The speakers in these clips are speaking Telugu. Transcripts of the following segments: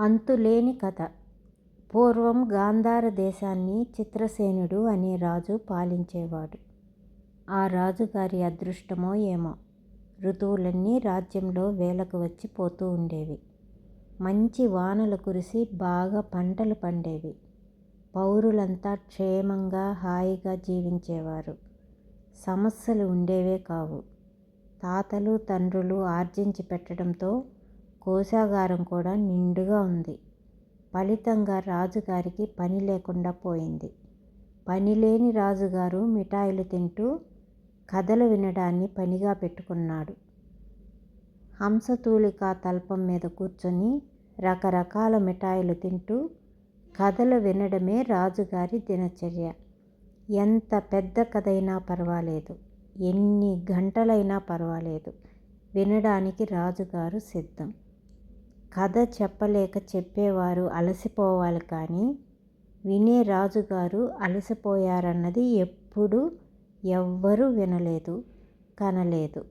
అంతులేని కథ. పూర్వం గాంధార దేశాన్ని చిత్రసేనుడు అనే రాజు పాలించేవాడు. ఆ రాజుగారి అదృష్టమో ఏమో. ఋతువులన్నీ రాజ్యంలో వేలకు వచ్చి పోతూ ఉండేవి. మంచి వానలు కురిసి బాగా పంటలు పండేవి. పౌరులంతా క్షేమంగా హాయిగా జీవించేవారు. సమస్యలు ఉండేవే కావు. తాతలు తండ్రులు ఆర్జించి పెట్టడంతో కోశాగారం కూడా నిండుగా ఉంది. ఫలితంగా రాజుగారికి పని లేకుండా పోయింది. పనిలేని రాజుగారు మిఠాయిలు తింటూ కథలు వినడాన్ని పనిగా పెట్టుకున్నాడు. హంసతూలిక తల్పం మీద కూర్చొని రకరకాల మిఠాయిలు తింటూ కథలు వినడమే రాజుగారి దినచర్య. ఎంత పెద్ద కథ అయినా పర్వాలేదు. ఎన్ని గంటలైనా పర్వాలేదు. వినడానికి రాజుగారు సిద్ధం. కథ చెప్పలేక చెప్పేవారు అలసిపోవాలి కానీ వినే రాజుగారు అలసిపోయారన్నది ఎప్పుడు ఎవ్వరూ వినలేదు కనలేదు.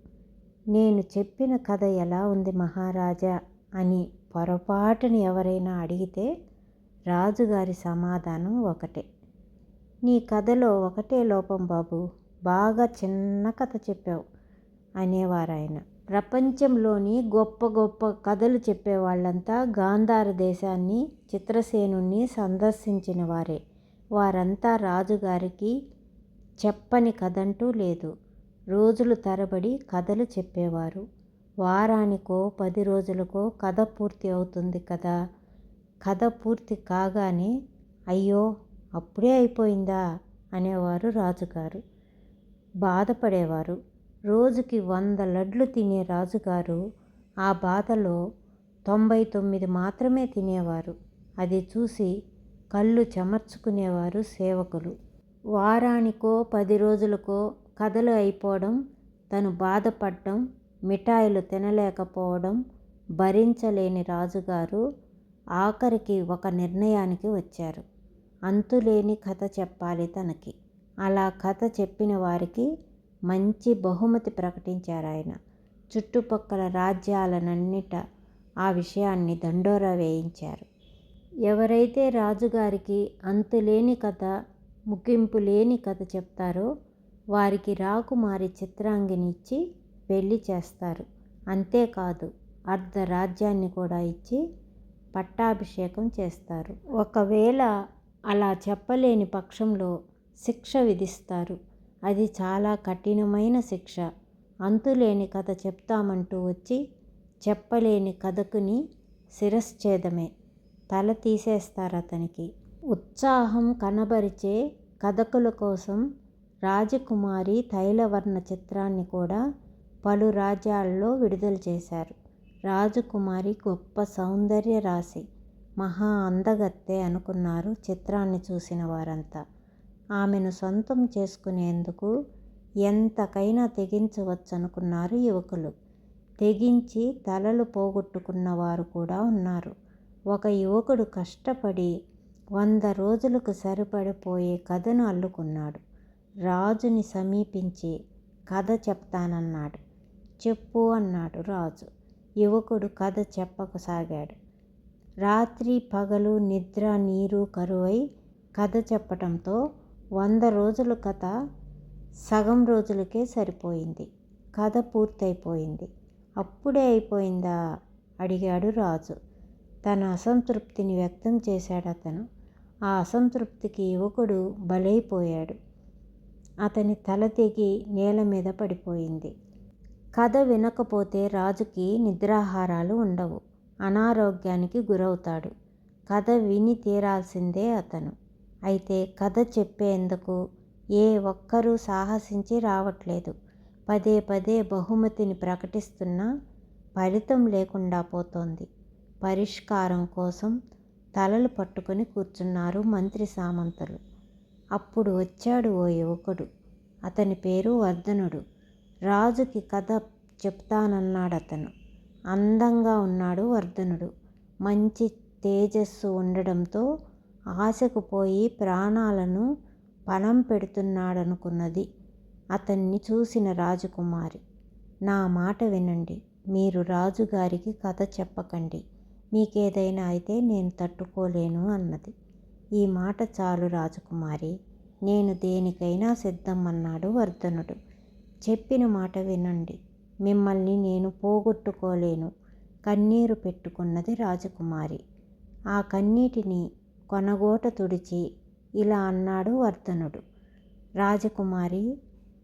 నేను చెప్పిన కథ ఎలా ఉంది మహారాజా అని పొరపాటును ఎవరైనా అడిగితే రాజుగారి సమాధానం ఒకటే. నీ కథలో ఒకటే లోపం బాబు బాగా చిన్న కథ చెప్పావు అనేవారు ఆయన ప్రపంచంలోని గొప్ప గొప్ప కథలు చెప్పేవాళ్ళంతా గాంధార దేశాన్ని చిత్రసేనుని సందర్శించిన వారే. వారంతా రాజుగారికి చెప్పని కథంటూ లేదు. రోజులు తరబడి కథలు చెప్పేవారు. వారానికో పది రోజులకో కథ పూర్తి అవుతుంది కదా? కథ పూర్తి కాగానే అయ్యో అప్పుడే అయిపోయిందా? అనేవారు రాజుగారు. బాధపడేవారు. రోజుకి వంద లడ్లు తినే రాజుగారు ఆ బాధలో తొంభై తొమ్మిది మాత్రమే తినేవారు. అది చూసి కళ్ళు చెమర్చుకునేవారు సేవకులు. వారానికో పది రోజులకో కథలు అయిపోవడం తను బాధపడడం మిఠాయిలు తినలేకపోవడం భరించలేని రాజుగారు ఆఖరికి ఒక నిర్ణయానికి వచ్చారు. అంతులేని కథ చెప్పాలి తనకి. అలా కథ చెప్పిన వారికి మంచి బహుమతి ప్రకటించారు ఆయన. చుట్టుపక్కల రాజ్యాలనన్నిట ఆ విషయాన్ని దండోరా వేయించారు. ఎవరైతే రాజుగారికి అంతులేని కథ ముగింపు లేని కథ చెప్తారో వారికి రాకుమారి చిత్రాంగిని ఇచ్చి పెళ్ళి చేస్తారు. అంతేకాదు అర్ధ రాజ్యాన్ని కూడా ఇచ్చి పట్టాభిషేకం చేస్తారు. ఒకవేళ అలా చెప్పలేని పక్షంలో శిక్ష విధిస్తారు. అది చాలా కఠినమైన శిక్ష. అంతులేని కథ చెప్తామంటూ వచ్చి చెప్పలేని కథకుని శిరశ్ఛేదమే. తల తీసేస్తారు అతనికి ఉత్సాహం కనబరిచే కథకుల కోసం రాజకుమారి తైలవర్ణ చిత్రాన్ని కూడా పలు రాజ్యాల్లో విడుదల చేశారు. రాజకుమారి గొప్ప సౌందర్య రాశి మహా అందగత్తె అనుకున్నారు చిత్రాన్ని చూసిన వారంతా. ఆమెను సొంతం చేసుకునేందుకు ఎంతకైనా తెగించవచ్చనుకున్నారు యువకులు. తెగించి తలలు పోగొట్టుకున్న వారు కూడా ఉన్నారు. ఒక యువకుడు కష్టపడి వంద రోజులకు సరిపడిపోయే కథను అల్లుకున్నాడు. రాజుని సమీపించి కథ చెప్తానన్నాడు. చెప్పు అన్నాడు రాజు. యువకుడు కథ చెప్పకసాగాడు రాత్రి పగలు నిద్ర నీరు కరువై కథ చెప్పటంతో వంద రోజుల కథ సగం రోజులకే సరిపోయింది. కథ పూర్తయిపోయింది. అప్పుడే అయిపోయిందా? అడిగాడు రాజు. తన అసంతృప్తిని వ్యక్తం చేశాడు అతను. ఆ అసంతృప్తికి యువకుడు బలైపోయాడు. అతని తల తెగి నేల మీద పడిపోయింది. కథ వినకపోతే రాజుకి నిద్రాహారాలు ఉండవు. అనారోగ్యానికి గురవుతాడు. కథ విని తీరాల్సిందే అతను. అయితే కథ చెప్పేందుకు ఏ ఒక్కరూ సాహసించి రావట్లేదు. పదే పదే బహుమతిని ప్రకటిస్తున్నా ఫలితం లేకుండా పోతోంది. పరిష్కారం కోసం తలలు పట్టుకొని కూర్చున్నారు మంత్రి సామంతులు. అప్పుడు వచ్చాడు ఓ యువకుడు. అతని పేరు వర్ధనుడు. రాజుకి కథ చెప్తానన్నాడు అతను అందంగా ఉన్నాడు వర్ధనుడు. మంచి తేజస్సు ఉండడంతో ఆశకు పోయి ప్రాణాలను పణం పెడుతున్నాడనుకున్నది అతన్ని చూసిన రాజకుమారి. నా మాట వినండి మీరు రాజుగారికి కథ చెప్పకండి మీకేదైనా అయితే నేను తట్టుకోలేను అన్నది. ఈ మాట చాలు రాజకుమారి నేను దేనికైనా సిద్ధం అన్నాడు వర్ధనుడు. చెప్పిన మాట వినండి మిమ్మల్ని నేను పోగొట్టుకోలేను కన్నీరు పెట్టుకున్నది రాజకుమారి. ఆ కన్నీటిని కొనగోట తుడిచి ఇలా అన్నాడు వర్ధనుడు. రాజకుమారి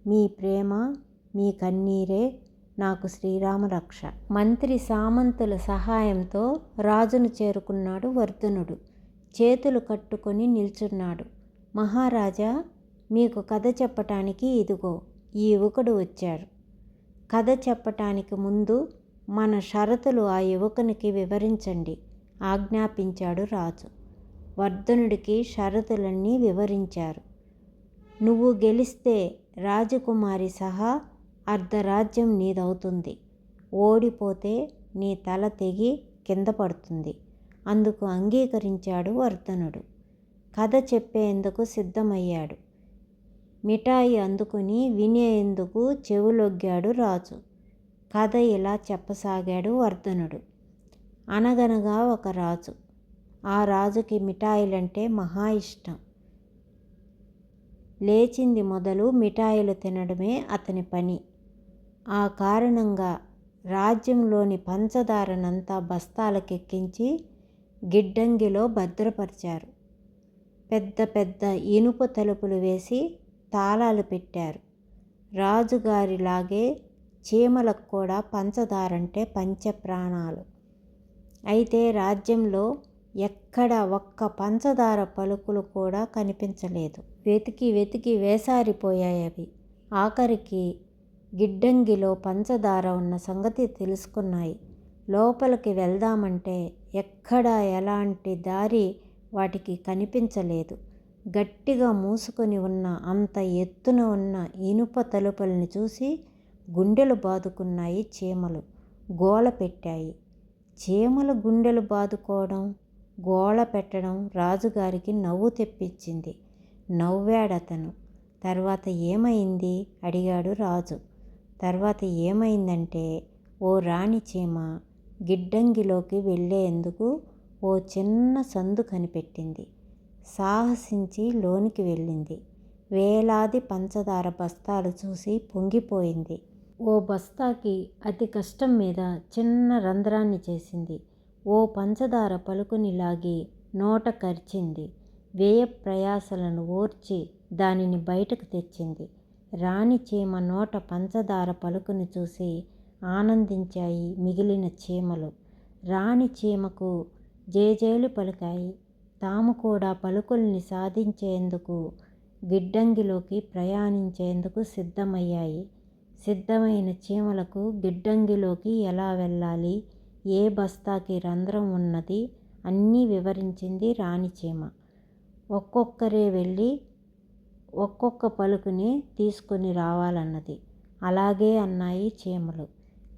మీ ప్రేమ మీ కన్నీరే నాకు శ్రీరామ రక్ష. మంత్రి సామంతుల సహాయంతో రాజును చేరుకున్నాడు వర్ధనుడు. చేతులు కట్టుకొని నిల్చున్నాడు. మహారాజా మీకు కథ చెప్పటానికి ఇదిగో ఈ యువకుడు వచ్చాడు. కథ చెప్పటానికి ముందు మన షరతులు ఆ యువకునికి వివరించండి ఆజ్ఞాపించాడు రాజు. వర్ధనుడికి షరతులన్నీ వివరించారు. నువ్వు గెలిస్తే రాజకుమారి సహా అర్ధరాజ్యం నీదవుతుంది. ఓడిపోతే నీ తల తెగి కింద పడుతుంది. అందుకు అంగీకరించాడు వర్ధనుడు. కథ చెప్పేందుకు సిద్ధమయ్యాడు. మిఠాయి అందుకుని వినేందుకు చెవులొగ్గాడు రాజు. కథ ఇలా చెప్పసాగాడు వర్ధనుడు. అనగనగా ఒక రాజు. ఆ రాజుకి మిఠాయిలంటే మహా ఇష్టం. లేచింది మొదలు మిఠాయిలు తినడమే అతని పని. ఆ కారణంగా రాజ్యంలోని పంచదారనంతా బస్తాలకెక్కించి గిడ్డంగిలో భద్రపరిచారు. పెద్ద పెద్ద ఇనుప తలుపులు వేసి తాళాలు పెట్టారు. రాజుగారిలాగే చీమలకు కూడా పంచదారంటే పంచప్రాణాలు. అయితే రాజ్యంలో ఎక్కడ ఒక్క పంచదార పలుకులు కూడా కనిపించలేదు. వెతికి వెతికి వేసారిపోయాయి అవి. ఆఖరికి గిడ్డంగిలో పంచదార ఉన్న సంగతి తెలుసుకున్నాయి. లోపలికి వెళ్దామంటే ఎక్కడా ఎలాంటి దారి వాటికి కనిపించలేదు. గట్టిగా మూసుకొని ఉన్న అంత ఎత్తున ఉన్న ఇనుప తలుపుల్ని చూసి గుండెలు బాదుకున్నాయి చీమలు. గోల పెట్టాయి. చీమలు గుండెలు బాదుకోవడం గోళ పెట్టడం రాజుగారికి నవ్వు తెప్పించింది. నవ్వాడతను. తర్వాత ఏమైంది? అడిగాడు రాజు. తర్వాత ఏమైందంటే ఓ రాణి చీమ గిడ్డంగిలోకి వెళ్ళేందుకు ఓ చిన్న సందు కనిపెట్టింది. సాహసించి లోనికి వెళ్ళింది. వేలాది పంచదార బస్తాలు చూసి పొంగిపోయింది. ఓ బస్తాకి అతి కష్టం మీద చిన్న రంధ్రాన్ని చేసింది. ఓ పంచదార పలుకుని లాగి నోట కరిచింది. వ్యయ ప్రయాసలను ఓర్చి దానిని బయటకు తెచ్చింది. రాణి చీమ నోట పంచదార పలుకుని చూసి ఆనందించాయి మిగిలిన చీమలు. రాణి చీమకు జేజేలు పలికాయి. తాము కూడా పలుకుల్ని సాధించేందుకు గిడ్డంగిలోకి ప్రయాణించేందుకు సిద్ధమయ్యాయి. సిద్ధమైన చీమలకు గిడ్డంగిలోకి ఎలా వెళ్ళాలి? ఏ బస్తాకి రంధ్రం ఉన్నది అన్నీ వివరించింది రాణి చీమ ఒక్కొక్కరే వెళ్ళి ఒక్కొక్క పలుకుని తీసుకొని రావాలన్నది. అలాగే అన్నాయి చీమలు.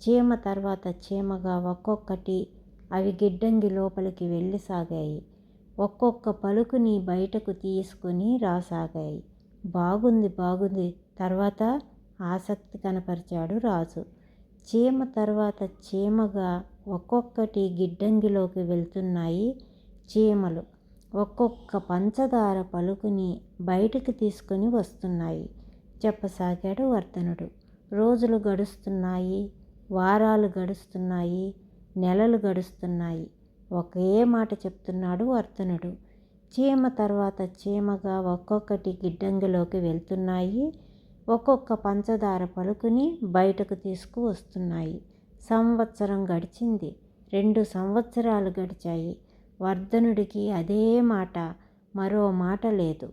చీమ తర్వాత చీమగా ఒక్కొక్కటి అవి గిడ్డంగి లోపలికి వెళ్ళసాగాయి ఒక్కొక్క పలుకుని బయటకు తీసుకుని రాసాగాయి. బాగుంది బాగుంది. తర్వాత ఆసక్తి కనపరిచాడు రాజు. చీమ తర్వాత చీమగా ఒక్కొక్కటి గిడ్డంగిలోకి వెళ్తున్నాయి చీమలు. ఒక్కొక్క పంచదార పలుకుని బయటకు తీసుకొని వస్తున్నాయి. చెప్పసాగాడు వర్ధనుడు. రోజులు గడుస్తున్నాయి వారాలు గడుస్తున్నాయి నెలలు గడుస్తున్నాయి. ఒకే మాట చెప్తున్నాడు వర్ధనుడు. చీమ తర్వాత చీమగా ఒక్కొక్కటి గిడ్డంగిలోకి వెళ్తున్నాయి ఒక్కొక్క పంచదార పలుకుని బయటకు తీసుకువస్తున్నాయి. సంవత్సరం గడిచింది. రెండు సంవత్సరాలు గడిచాయి. వర్ధనుడికి అదే మాట మరో మాట లేదు.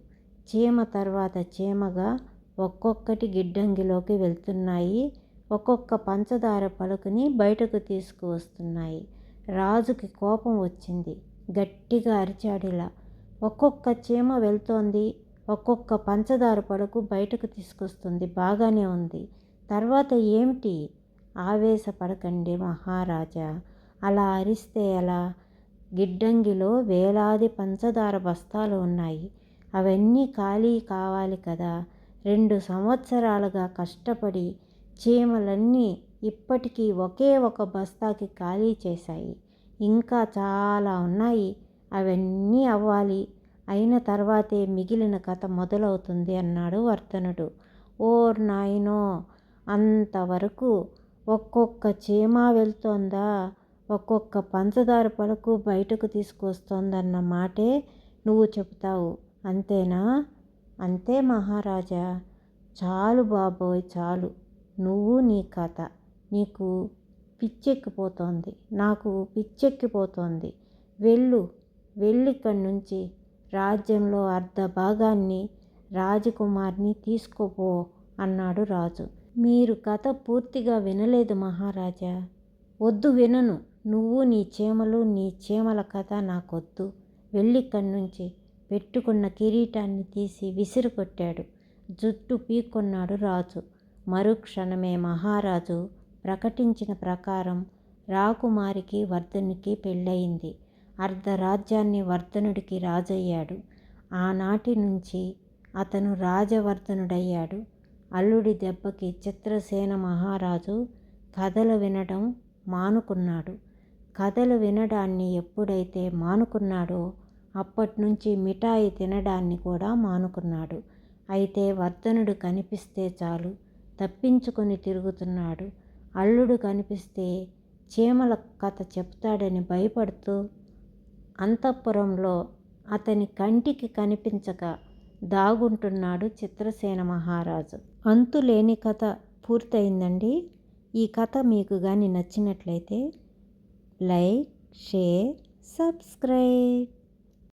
చీమ తర్వాత చీమగా ఒక్కొక్కటి గిడ్డంగిలోకి వెళ్తున్నాయి. ఒక్కొక్క పంచదార పలుకుని బయటకు తీసుకువస్తున్నాయి. రాజుకి కోపం వచ్చింది. గట్టిగా అరిచాడిలా. ఒక్కొక్క చీమ వెళ్తోంది. ఒక్కొక్క పంచదార పలుకు బయటకు తీసుకొస్తుంది. బాగానే ఉంది. తర్వాత ఏమిటి? ఆవేశపడకండి మహారాజా. అలా అరిస్తే ఎలా? గిడ్డంగిలో వేలాది పంచదార బస్తాలు ఉన్నాయి. అవన్నీ ఖాళీ కావాలి కదా. రెండు సంవత్సరాలుగా కష్టపడి చీమలన్నీ ఇప్పటికీ ఒకే ఒక బస్తాకి ఖాళీ చేశాయి. ఇంకా చాలా ఉన్నాయి. అవన్నీ అవ్వాలి. అయిన తర్వాతే మిగిలిన కథ మొదలవుతుంది అన్నాడు వర్ధనుడు. ఓర్ నాయనో! అంతవరకు ఒక్కొక్క చీమ వెళ్తోందా? ఒక్కొక్క పంచదార పలుకు బయటకు తీసుకొస్తోందన్న మాటే నువ్వు చెబుతావు. అంతేనా? అంతే మహారాజా. చాలు బాబోయ్ చాలు. నువ్వు నీ కథ. నీకు పిచ్చెక్కిపోతోంది. నాకు పిచ్చెక్కిపోతోంది. వెళ్ళు. వెళ్ళిక్కడి నుంచి. రాజ్యంలో అర్ధ భాగాన్ని రాజకుమార్ని తీసుకోపో అన్నాడు రాజు. మీరు కథ పూర్తిగా వినలేదు మహారాజా. వద్దు వినను. నువ్వు నీ చీమలు నీ చీమల కథ నాకొద్దు. వెళ్ళిక్కడి నుంచి పెట్టుకున్న కిరీటాన్ని తీసి విసిరుకొట్టాడు. జుట్టు పీక్కొన్నాడు రాజు. మరుక్షణమే మహారాజు ప్రకటించిన ప్రకారం రాకుమారికి వర్ధనుకి పెళ్ళయింది. అర్ధరాజ్యాన్ని వర్ధనుడికి రాజయ్యాడు. ఆనాటి నుంచి అతను రాజవర్ధనుడయ్యాడు. అల్లుడి దెబ్బకి చిత్రసేన మహారాజు కథలు వినడం మానుకున్నాడు. కథలు వినడాన్ని ఎప్పుడైతే మానుకున్నాడో అప్పటినుంచి మిఠాయి తినడాన్ని కూడా మానుకున్నాడు. అయితే వర్ధనుడు కనిపిస్తే చాలు తప్పించుకొని తిరుగుతున్నాడు. అల్లుడు కనిపిస్తే చీమల కథ చెప్తాడని భయపడుతూ అంతఃపురంలో అతని కంటికి కనిపించక దాగుంటున్నాడు చిత్రసేన మహారాజు. అంతులేని కథ పూర్తయిందండి. ఈ కథ మీకు కానీ నచ్చినట్లయితే లైక్ షేర్ సబ్స్క్రైబ్.